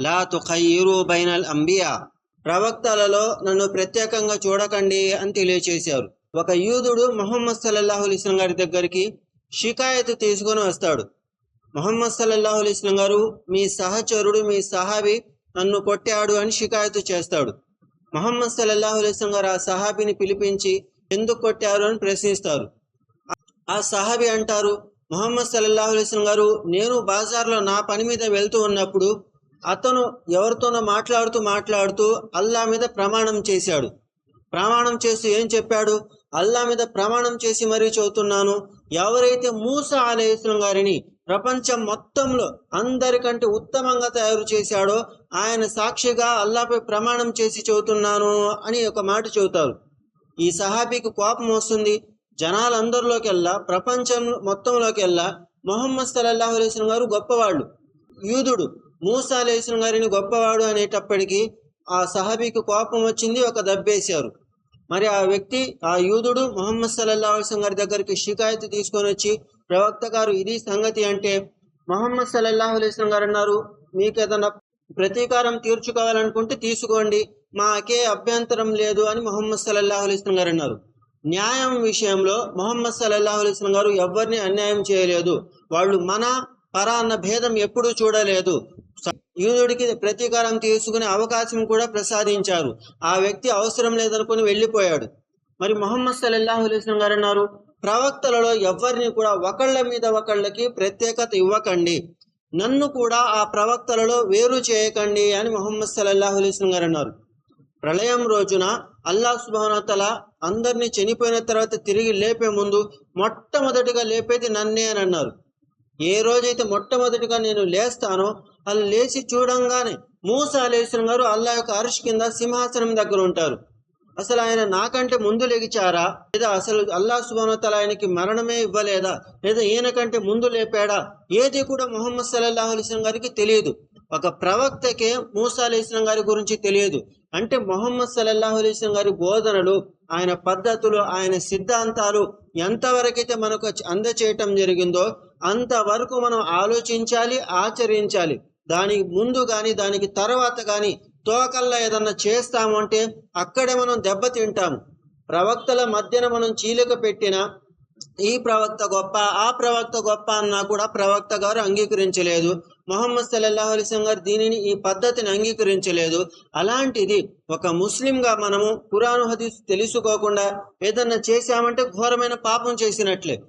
లా తుఖయ్యిరు బైనల్ అంబియా. ప్రవక్తలలో నన్ను ప్రత్యేకంగా చూడకండి అని తెలియచేశారు. ఒక యూదుడు మొహమ్మద్ సల్లల్లాహు ఇస్లాం గారి దగ్గరికి షికాయతు తీసుకొని వస్తాడు. మొహమ్మద్ సల్లల్లాహు ఇస్లాం గారు మీ సహచరుడు మీ సహాబి నన్ను కొట్టాడు అని షికాయతు చేస్తాడు. మొహమ్మద్ సల్లల్లాహు ఇస్లాం గారు ఆ సహాబిని పిలిపించి ఎందుకు కొట్టారు అని ప్రశ్నిస్తారు. ఆ సహాబి అంటారు మొహమ్మద్ సల్లల్లాహు ఇస్లాం గారు నేను బాజార్లో నా పని మీద వెళ్తూ ఉన్నప్పుడు అతను ఎవరితోనో మాట్లాడుతూ మాట్లాడుతూ అల్లా మీద ప్రమాణం చేశాడు. ప్రమాణం చేస్తూ ఏం చెప్పాడు? అల్లా మీద ప్రమాణం చేసి మరీ చదువుతున్నాను. ఎవరైతే మూస అలైస్లం గారిని ప్రపంచం మొత్తంలో అందరికంటే ఉత్తమంగా తయారు చేశాడో ఆయన సాక్షిగా అల్లాపై ప్రమాణం చేసి చదువుతున్నాను అని ఒక మాట చెబుతారు. ఈ సహాబీకి కోపం వస్తుంది. జనాలందరిలోకెల్లా ప్రపంచం మొత్తంలోకెల్లా మొహమ్మద్ సల్లల్లాహు అలైస్లం గారు గొప్పవాళ్ళు. యూదుడు. మూసా అలైస్లం గారిని గొప్పవాడు అనేటప్పటికీ ఆ సహాబీకి కోపం వచ్చింది ఒక దబ్బేశారు. మరి ఆ వ్యక్తి ఆ యూదుడు మొహమ్మద్ సల్లల్లా అలైస్లం గారి దగ్గరికి షికాయతు తీసుకొని వచ్చి ప్రవక్త గారు ఇది సంగతి అంటే మొహమ్మద్ సల్లల్లాహు అలైస్లం గారు అన్నారు మీకు ఏదైనా ప్రతీకారం తీర్చుకోవాలనుకుంటే తీసుకోండి మాకే అభ్యంతరం లేదు అని మొహమ్మద్ సల్లల్లాహు అలైస్లం గారు అన్నారు. న్యాయం విషయంలో మొహమ్మద్ సల్లల్లాహు అలైస్లం గారు ఎవరిని అన్యాయం చేయలేదు. వాళ్ళు మన పరా అన్న భేదం ఎప్పుడూ చూడలేదు. యూదుడికి ప్రతీకారం తీసుకునే అవకాశం కూడా ప్రసాదించారు. ఆ వ్యక్తి అవసరం లేదనుకుని వెళ్ళిపోయాడు. మరి మొహమ్మద్ సల్లల్లాహు అలైస్లం గారు అన్నారు ప్రవక్తలలో ఎవరిని కూడా ఒకళ్ళ మీద ఒకళ్ళకి ప్రత్యేకత ఇవ్వకండి. నన్ను కూడా ఆ ప్రవక్తలలో వేరు చేయకండి అని మొహమ్మద్ సల్లల్లాహు అలైస్లం గారు అన్నారు. ప్రళయం రోజున అల్లాహ్ సుభానతల అందరినీ చనిపోయిన తర్వాత తిరిగి లేపే ముందు మొట్టమొదటిగా లేపేది నన్నే అని అన్నారు. ఏ రోజైతే మొట్టమొదటిగా నేను లేస్తానో అలా లేచి చూడంగానే మూసా అలేశ్వరం గారు అల్లా యొక్క అరుష్ కింద సింహాసనం దగ్గర ఉంటారు. అసలు ఆయన నాకంటే ముందు లెగిచారా లేదా అసలు అల్లా సుబానతల ఆయనకి మరణమే ఇవ్వలేదా? లేదా ఈయన కంటే ముందు లేపాడా? ఏది కూడా మొహమ్మద్ సల్లాహు అలైస్లం గారికి తెలియదు. ఒక ప్రవక్తకే మూసా అలీస్లం గారి గురించి తెలియదు. అంటే మొహమ్మద్ సల్లల్లాహు అలీస్లం గారి బోధనలు ఆయన పద్ధతులు ఆయన సిద్ధాంతాలు ఎంతవరకైతే మనకు అందచేయటం జరిగిందో అంతవరకు మనం ఆలోచించాలి ఆచరించాలి. దానికి ముందు కానీ దానికి తర్వాత కానీ తోకల్లా ఏదన్నా చేస్తాము అంటే అక్కడే మనం దెబ్బతింటాము. ప్రవక్తల మధ్యన మనం చీలిక పెట్టిన ఈ ప్రవక్త గొప్ప ఆ ప్రవక్త గొప్ప అన్నా కూడా ప్రవక్త గారు అంగీకరించలేదు. మొహమ్మద్ సల్లల్లాహు అలైస్ గారు దీనిని ఈ పద్ధతిని అంగీకరించలేదు. అలాంటిది ఒక ముస్లింగా మనము కురాను హదీస్ తెలుసుకోకుండా ఏదన్నా చేశామంటే ఘోరమైన పాపం చేసినట్లే.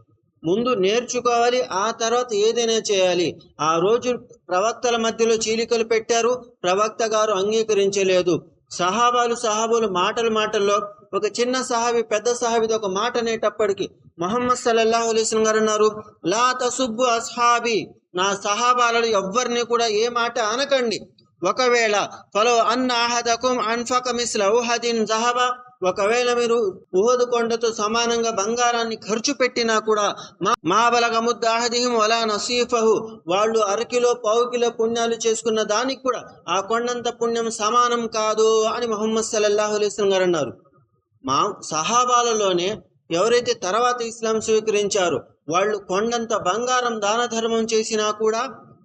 ముందు నేర్చుకోవాలి ఆ తర్వాత ఏదైనా చేయాలి. ఆ రోజు ప్రవక్తల మధ్యలో చీలికలు పెట్టారు ప్రవక్త గారు అంగీకరించలేదు. సహాబాలు సహాబులు మాటలు మాటల్లో ఒక చిన్న సహాబి పెద్ద సహాబిది ఒక మాట అనేటప్పటికి మొహమ్మద్ సల్లల్లాహు అలైస్ గారు అన్నారు లా తసుబ్బు అస్హాబి. నా సహాబాలలో ఎవ్వరిని కూడా ఏ మాట అనకండి. ఒకవేళ ఫలో అన్న అహదకుం అన్ఫక మిస్ల ఊహదిన్ జహబా. ఒకవేళ మీరు ఉహదు కొండతో సమానంగా బంగారాన్ని ఖర్చు పెట్టినా కూడా మా మా వలా నసీఫహు. వాళ్ళు అరకిలో పావు కిలో పుణ్యాలు చేసుకున్న దానికి కూడా ఆ కొండంత పుణ్యం సమానం కాదు అని మొహమ్మద్ సల్లల్లాహు అలైస్లం గారు అన్నారు. మా సహాబాలలోనే ఎవరైతే తర్వాత ఇస్లాం స్వీకరించారో వాళ్ళు కొండంత బంగారం దాన ధర్మం చేసినా కూడా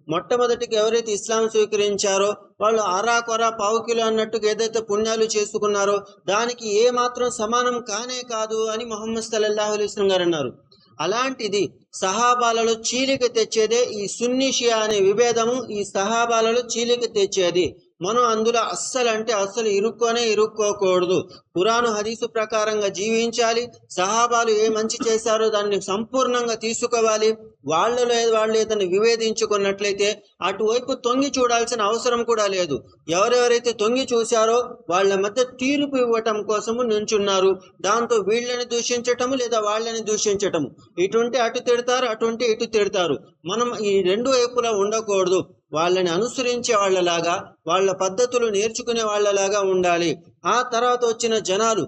మొట్టమొదటికి ఎవరైతే ఇస్లాం స్వీకరించారో వాళ్ళు అరా కొర పావు కిలో అన్నట్టుగా ఏదైతే పుణ్యాలు చేసుకున్నారో దానికి ఏ మాత్రం సమానం కానే కాదు అని మొహమ్మద్ సల్లల్లాహు అలైస్లం గారు అన్నారు. అలాంటిది సహాబాలలో చీలిక తెచ్చేదే ఈ సున్నిషియా అనే విభేదము ఈ సహాబాలలో చీలిక తెచ్చేది. మనం అందులో అస్సలు అంటే అస్సలు ఇరుక్కోనే ఇరుక్కోకూడదు. పురాణ హదీసు ప్రకారంగా జీవించాలి. సహాబాలు ఏ మంచి చేశారో దాన్ని సంపూర్ణంగా తీసుకోవాలి. వాళ్ళలో వాళ్ళు ఏదైనా వివేదించుకున్నట్లయితే అటువైపు తొంగి చూడాల్సిన అవసరం కూడా లేదు. ఎవరెవరైతే తొంగి చూశారో వాళ్ళ మధ్య తీర్పు ఇవ్వటం కోసము నించున్నారు. దాంతో వీళ్ళని దూషించటము లేదా వాళ్ళని దూషించటము. ఇటుంటే అటు తిడతారు అటుంటే ఇటు తిడతారు. మనం ఈ రెండు వైపులా ఉండకూడదు. వాళ్ళని అనుసరించే వాళ్ళలాగా వాళ్ళ పద్ధతులు నేర్చుకునే వాళ్ళలాగా ఉండాలి. ఆ తర్వాత వచ్చిన జనాలు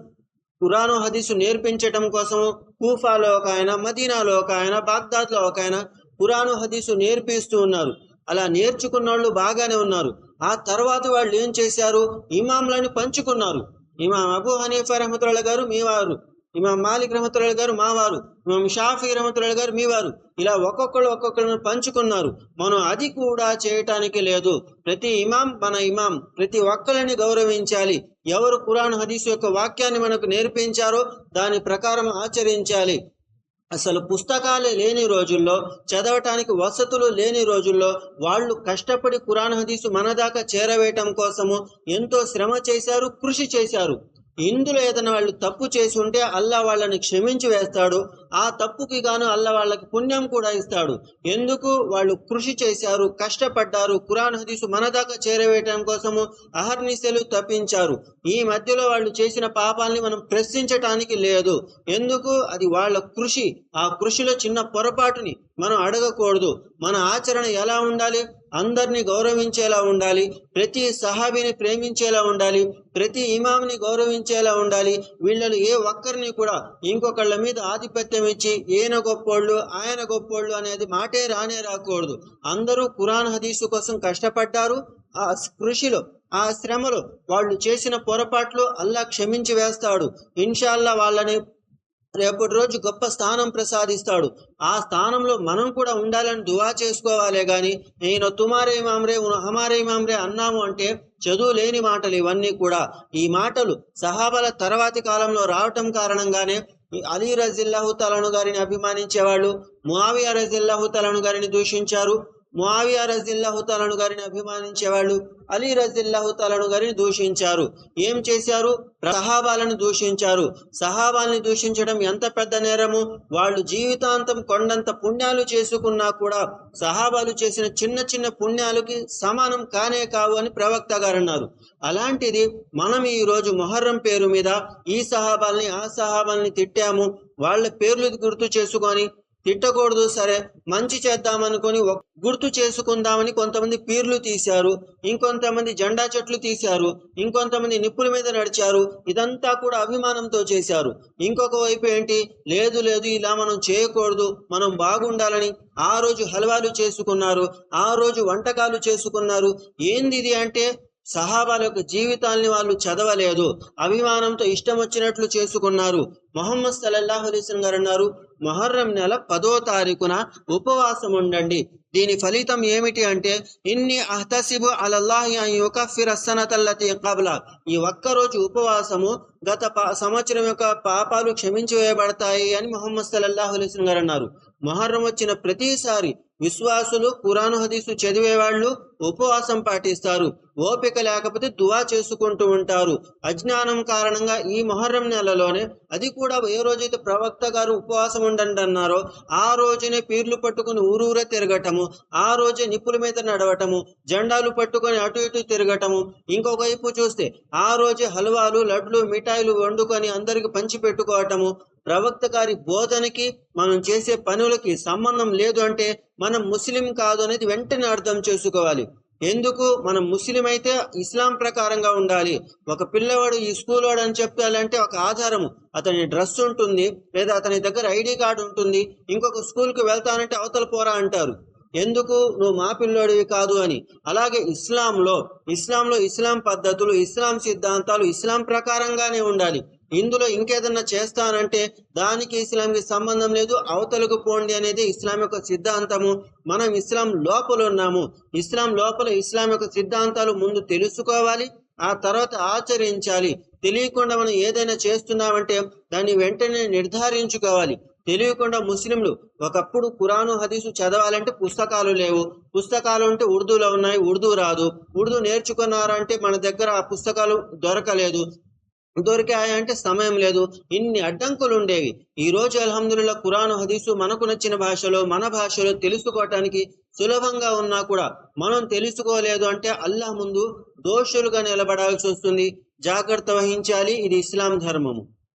పురాణ హదీసు నేర్పించటం కోసం కూఫాలో ఒక ఆయన మదీనాలో ఒక ఆయన బాగ్దాద్లో ఒక ఆయన పురాణ హదీసు నేర్పిస్తూ ఉన్నారు. అలా నేర్చుకున్న వాళ్ళు బాగానే ఉన్నారు. ఆ తర్వాత వాళ్ళు ఏం చేశారు? ఇమాంలను పంచుకున్నారు. ఇమాం అబూ హనీఫా రహమతుల్లా గారు మీ వారు. ఇమాం మాలిక్ రహమతుల్లాహి గారు మా వారు. ఇమాం షాఫీ రహమతుల్లా గారు మీ వారు. ఇలా ఒక్కొక్కరు ఒక్కొక్కరు పంచుకున్నారు. మనం అది కూడా చేయటానికి లేదు. ప్రతి ఇమాం మన ఇమాం ప్రతి ఒక్కరిని గౌరవించాలి. ఎవరు కురాన్ హదీస్ యొక్క వాక్యాన్ని మనకు నేర్పించారో దాని ప్రకారం ఆచరించాలి. అసలు పుస్తకాలు లేని రోజుల్లో చదవటానికి వసతులు లేని రోజుల్లో వాళ్ళు కష్టపడి కురాన్ హదీసు మన దాకా చేరవేయటం కోసము ఎంతో శ్రమ చేశారు కృషి చేశారు. ఇందులో ఏదైనా వాళ్ళు తప్పు చేసి ఉంటే అల్లా వాళ్ళని క్షమించి వేస్తాడు. ఆ తప్పుకి గాను అల్లా వాళ్ళకి పుణ్యం కూడా ఇస్తాడు. ఎందుకు? వాళ్ళు కృషి చేశారు కష్టపడ్డారు. కురాన్ హదీసు మన దాకా చేరవేయటం కోసము అహర్నిశలు తప్పించారు. ఈ మధ్యలో వాళ్ళు చేసిన పాపాల్ని మనం ప్రశ్నించటానికి లేదు. ఎందుకు? అది వాళ్ళ కృషి. ఆ కృషిలో చిన్న పొరపాటుని మనం అడగకూడదు. మన ఆచరణ ఎలా ఉండాలి? అందరినీ గౌరవించేలా ఉండాలి. ప్రతి సహాబిని ప్రేమించేలా ఉండాలి. ప్రతి ఇమాంని గౌరవించేలా ఉండాలి. వీళ్ళని ఏ ఒక్కరిని కూడా ఇంకొకళ్ళ మీద ఆధిపత్యం ఇచ్చి ఈయన గొప్పోళ్ళు ఆయన గొప్పోళ్ళు అనేది మాటే రానే రాకూడదు. అందరూ కురాన్ హదీసు కోసం కష్టపడ్డారు. ఆ కృషిలో ఆ శ్రమలో వాళ్ళు చేసిన పొరపాట్లు అల్లా క్షమించి వేస్తాడు. ఇన్షాల్లా వాళ్ళని రేపటి రోజు గొప్ప స్థానం ప్రసాదిస్తాడు. ఆ స్థానంలో మనం కూడా ఉండాలని దువా చేసుకోవాలే గాని నేను తుమారే ఇమామ్రే హమారే ఇమామ్రే అన్నాము అంటే చదువు లేని మాటలు ఇవన్నీ కూడా. ఈ మాటలు సహాబల తర్వాతి కాలంలో రావటం కారణంగానే అలీ రజిల్లాహు తలను గారిని అభిమానించేవాళ్ళు ముఆవియా రజిల్లాహు తలను గారిని దూషించారు. ముఆవియా రజిల్లాహు తలను గారిని అభిమానించేవాళ్ళు అలీ రజిల్లాహు తలను గారిని దూషించారు. ఏం చేశారు? సహాబాలను దూషించారు. సహాబాల్ని దూషించడం ఎంత పెద్ద నేరము? వాళ్ళు జీవితాంతం కొండంత పుణ్యాలు చేసుకున్నా కూడా సహాబాలు చేసిన చిన్న చిన్న పుణ్యాలకి సమానం కానే కావు అని ప్రవక్త గారు అన్నారు. అలాంటిది మనం ఈ రోజు మొహర్రం పేరు మీద ఈ సహాబాల్ని ఆ సహాబాల్ని తిట్టాము. వాళ్ళ పేర్లు గుర్తు చేసుకొని తిట్టకూడదు సరే మంచి చేద్దామనుకొని గుర్తు చేసుకుందామని కొంతమంది పీర్లు తీశారు ఇంకొంతమంది జెండా చెట్లు తీశారు ఇంకొంతమంది నిప్పుల మీద నడిచారు ఇదంతా కూడా అభిమానంతో చేశారు. ఇంకొక వైపు ఏంటి? లేదు లేదు ఇలా మనం చేయకూడదు మనం బాగుండాలని ఆ రోజు హల్వాలు చేసుకున్నారు ఆ రోజు వంటకాలు చేసుకున్నారు. ఏంది ఇది అంటే సహాబాల యొక్క జీవితాల్ని వాళ్ళు చదవలేదు. అభిమానంతో ఇష్టం వచ్చినట్లు చేసుకున్నారు. మొహమ్మద్ సల్లల్లాహు అలైస్ గారు అన్నారు మొహర్రం నెల పదో తారీఖున ఉపవాసం ఉండండి. దీని ఫలితం ఏమిటి అంటే ఇన్ని అహ్తసిబు అలల్లాహి అన్ ఈ ఒక్కరోజు ఉపవాసము గత సంవత్సరం యొక్క పాపాలు క్షమించి వేయబడతాయి అని మొహమ్మద్ సల్లల్లాహు అలైస్ గారు అన్నారు. మొహర్రం వచ్చిన ప్రతిసారి విశ్వాసులు కురాను హదీసు చదివేవాళ్ళు ఉపవాసం పాటిస్తారు. ఓపిక లేకపోతే దువా చేసుకుంటూ ఉంటారు. అజ్ఞానం కారణంగా ఈ మొహర్రం నెలలోనే అది కూడా ఏ రోజైతే ప్రవక్త గారు ఉపవాసం ఉండండి అన్నారో ఆ రోజునే పీర్లు పట్టుకుని ఊరూరే తిరగటము ఆ రోజే నిప్పుల మీద నడవటము జెండాలు పట్టుకొని అటు ఇటు తిరగటము. ఇంకొక వైపు చూస్తే ఆ రోజే హల్వాలు లడ్లు మిఠాయిలు వండుకొని అందరికి పంచి పెట్టుకోవటము ప్రవక్త గారి బోధనకి మనం చేసే పనులకి సంబంధం లేదు అంటే మనం ముస్లిం కాదు అనేది వెంటనే అర్థం చేసుకోవాలి. ఎందుకు? మనం ముస్లిం అయితే ఇస్లాం ప్రకారంగా ఉండాలి. ఒక పిల్లవాడు ఈ స్కూల్ వాడు అని చెప్పాలంటే ఒక ఆధారము. అతని డ్రెస్ ఉంటుంది లేదా అతని దగ్గర ఐడి కార్డు ఉంటుంది. ఇంకొక స్కూల్కి వెళ్తానంటే అవతల పోరా అంటారు. ఎందుకు? నువ్వు మా పిల్లోడివి కాదు అని. అలాగే ఇస్లాంలో ఇస్లాంలో ఇస్లాం పద్ధతులు ఇస్లాం సిద్ధాంతాలు ఇస్లాం ప్రకారంగానే ఉండాలి. ఇందులో ఇంకేదన్నా చేస్తానంటే దానికి ఇస్లాంకి సంబంధం లేదు అవతలకు పోండి అనేది ఇస్లాం యొక్క సిద్ధాంతము. మనం ఇస్లాం లోపల ఉన్నాము. ఇస్లాం లోపల ఇస్లాం యొక్క సిద్ధాంతాలు ముందు తెలుసుకోవాలి ఆ తర్వాత ఆచరించాలి. తెలియకుండా మనం ఏదైనా చేస్తున్నామంటే దాన్ని వెంటనే నిర్ధారించుకోవాలి. తెలియకుండా ముస్లింలు ఒకప్పుడు కురాను హదీసు చదవాలంటే పుస్తకాలు లేవు. పుస్తకాలు అంటే ఉర్దూలో ఉన్నాయి ఉర్దూ రాదు. ఉర్దూ నేర్చుకున్నారంటే మన దగ్గర ఆ పుస్తకాలు దొరకలేదు. దొరికాయంటే సమయం లేదు. ఇన్ని అడ్డంకులు ఉండేవి ఈ రోజు అల్హమ్దుల్లా కురాను హదీసు మనకు నచ్చిన భాషలో మన భాషలో తెలుసుకోవటానికి సులభంగా ఉన్నా కూడా మనం తెలుసుకోలేదు అంటే అల్లాహ్ ముందు దోషులుగా నిలబడాల్సి వస్తుంది. జాగ్రత్త వహించాలి. ఇది ఇస్లాం ధర్మము.